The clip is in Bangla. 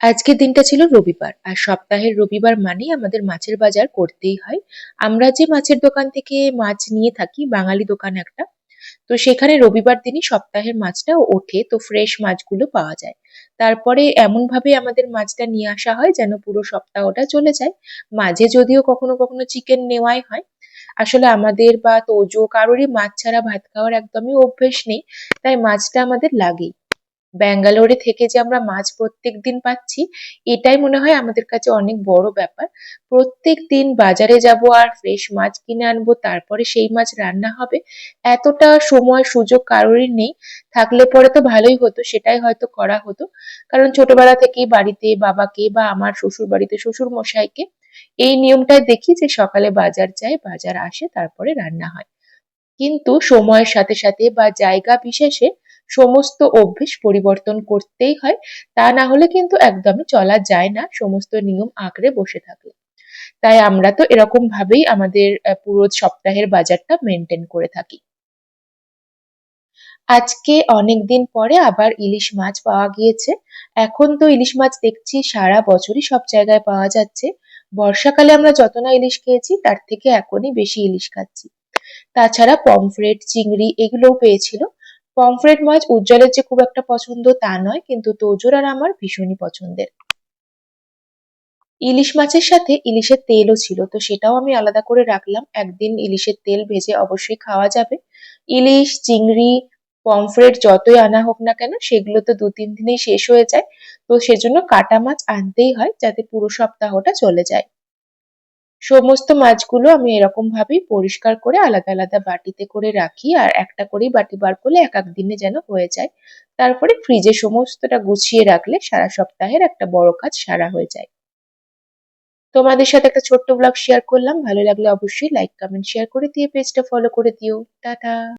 আজকের দিনটা ছিল রবিবার, আর সপ্তাহের রবিবার মানেই আমাদের মাছের বাজার করতেই হয়। আমরা যে মাছের দোকান থেকে মাছ নিয়ে থাকি, বাঙালি দোকান একটা, তো সেখানে রবিবার দিনই সপ্তাহের মাছটা ওঠে, তো ফ্রেশ মাছগুলো পাওয়া যায়। তারপরে এমন ভাবে আমাদের মাছটা নিয়ে আসা হয় যেন পুরো সপ্তাহটা চলে যায়। মাঝে যদিও কখনো কখনো চিকেন নেওয়াই হয়। আসলে আমাদের বা তোজো কারোরই মাছ ছাড়া ভাত খাওয়ার একদমই অভ্যেস নেই, তাই মাছটা আমাদের লাগেই। ব্যাঙ্গালোরে থেকে যে আমরা মাছ প্রত্যেক দিন পাচ্ছি, এটাই মনে হয় আমাদের কাছে অনেক বড় ব্যাপার। প্রত্যেক দিন বাজারে যাব আর ফ্রেশ মাছ কিনে আনব, তারপরে সেই মাছ রান্না হবে, এতটা সময় সুযোগ কারোরই নেই। থাকলে পরে তো ভালোই হতো, সেটাই হয়তো করা হতো। কারণ ছোটবেলা থেকেই বাড়িতে বাবাকে বা আমার শ্বশুর বাড়িতে শ্বশুর মশাইকে এই নিয়মটাই দেখি যে সকালে বাজার যায়, বাজার আসে, তারপরে রান্না হয়। কিন্তু সময়ের সাথে সাথে বা জায়গা বিশেষে সমস্ত অভ্যেস পরিবর্তন করতেই হয়, তা না হলে কিন্তু একদমই চলা যায় না, সমস্ত নিয়ম আঁকড়ে বসে থাকলে। তাই আমরা তো এরকম ভাবেই আমাদের পুরো সপ্তাহের বাজারটা মেনটেন করে থাকি। আজকে অনেক দিন পরে আবার ইলিশ মাছ পাওয়া গিয়েছে। এখন তো ইলিশ মাছ দেখছি সারা বছরই সব জায়গায় পাওয়া যাচ্ছে। বর্ষাকালে আমরা যত না ইলিশ খেয়েছি, তার থেকে এখনই বেশি ইলিশ খাচ্ছি। তাছাড়া পমফ্রেট, চিংড়ি এগুলোও পেয়েছিল। পমফ্রেট মাছ উজ্জ্বলের যে খুব একটা পছন্দ তা নয়, কিন্তু তোজোর আর আমার ভীষণই পছন্দের। ইলিশ মাছের সাথে ইলিশের তেলও ছিল, তো সেটাও আমি আলাদা করে রাখলাম। একদিন ইলিশের তেল ভেজে অবশ্যই খাওয়া যাবে। ইলিশ, চিংড়ি, পমফ্রেট যতই আনা হোক না কেন, সেগুলো তো দু তিন দিনেই শেষ হয়ে যায়। তো সেজন্য কাটা মাছ আনতেই হয় যাতে পুরো সপ্তাহটা চলে যায়। সমস্ত মাছগুলো আমি এরকম ভাবেই পরিষ্কার করে আলাদা আলাদা বাটিতে করে রাখি আর একটা করেই বাটি বার করলে এক এক দিনে যেন হয়ে যায়। তারপরে ফ্রিজে সমস্তটা গুছিয়ে রাখলে সারা সপ্তাহের একটা বড় কাজ সারা হয়ে যায়। তোমাদের সাথে একটা ছোট্ট ব্লগ শেয়ার করলাম। ভালো লাগলে অবশ্যই লাইক কমেন্ট শেয়ার করে দিয়ে পেজটা ফলো করে দিও। টাটা!